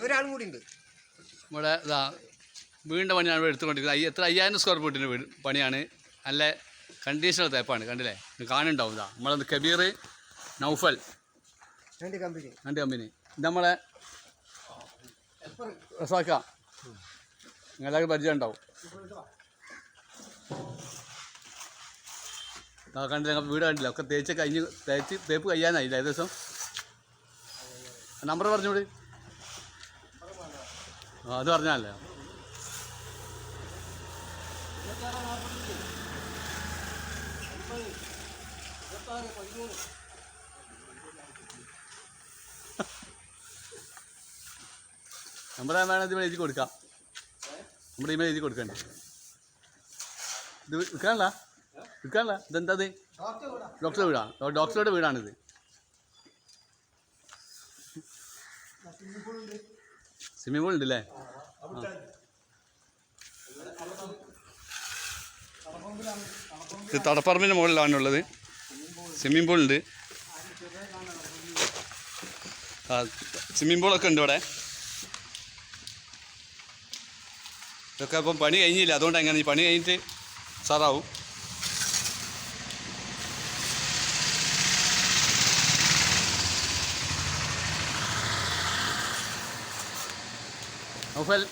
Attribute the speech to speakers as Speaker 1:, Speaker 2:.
Speaker 1: ഒരാളും കൂടി ഉണ്ട്.
Speaker 2: ഇവിടെ ഇതാ വീടിന്റെ പണിയാണ് ഇവിടെ എടുത്തുകൊണ്ടിരിക്കുന്നത്. അയ്യ- എത്ര അയ്യായിരം സ്ക്വയർ ഫീറ്റിന്റെ വീട് പണിയാണ്. നല്ല കണ്ടീഷണൽ തേപ്പാണ് കണ്ടില്ലേ? ഇത് കാണുന്നുണ്ടാവും ഇതാ നമ്മളത് കബീർ നൗഫൽ.
Speaker 1: രണ്ട് കമ്പനി
Speaker 2: രണ്ട് കമ്പനി ഇത് നമ്മളെ റസാക്ക എല്ലാവർക്കും പരിചയം ഉണ്ടാവും. കണ്ടില്ല വീട് കണ്ടില്ല? ഒക്കെ തേച്ച് കഴിഞ്ഞ് തേച്ച് തേപ്പ് കഴിയാനായില്ല? ഏകദേശം നമ്പർ പറഞ്ഞൂടി ആ അത് പറഞ്ഞാലേ. നമ്പർ വേണം ഇത് എഴുതി കൊടുക്കാം. നമ്മുടെ ഇമെയിൽ എഴുതി കൊടുക്കണ്ടേ? ഇത് വിൽക്കാനല്ല? വിൽക്കാനല്ല? ഇതെന്താ ഇത്? ഡോക്ടറുടെ വീടാണ് ഡോക്ടറുടെ വീടാണിത്. സ്വിമ്മിംഗ് പൂൾ ഉണ്ട് അല്ലേ ഇത് തടപ്പറമ്പിന്റെ മുകളിലാണുള്ളത്. സ്വിമ്മിംഗ് പൂൾ ഉണ്ട്. ആ സ്വിമ്മിംഗ് പൂളൊക്കെ ഉണ്ട് ഇവിടെ. ഇതൊക്കെ ഇപ്പം പണി കഴിഞ്ഞില്ല. അതുകൊണ്ട് എങ്ങനെ പണി കഴിഞ്ഞിട്ട് സാറാവും നൗഫൽ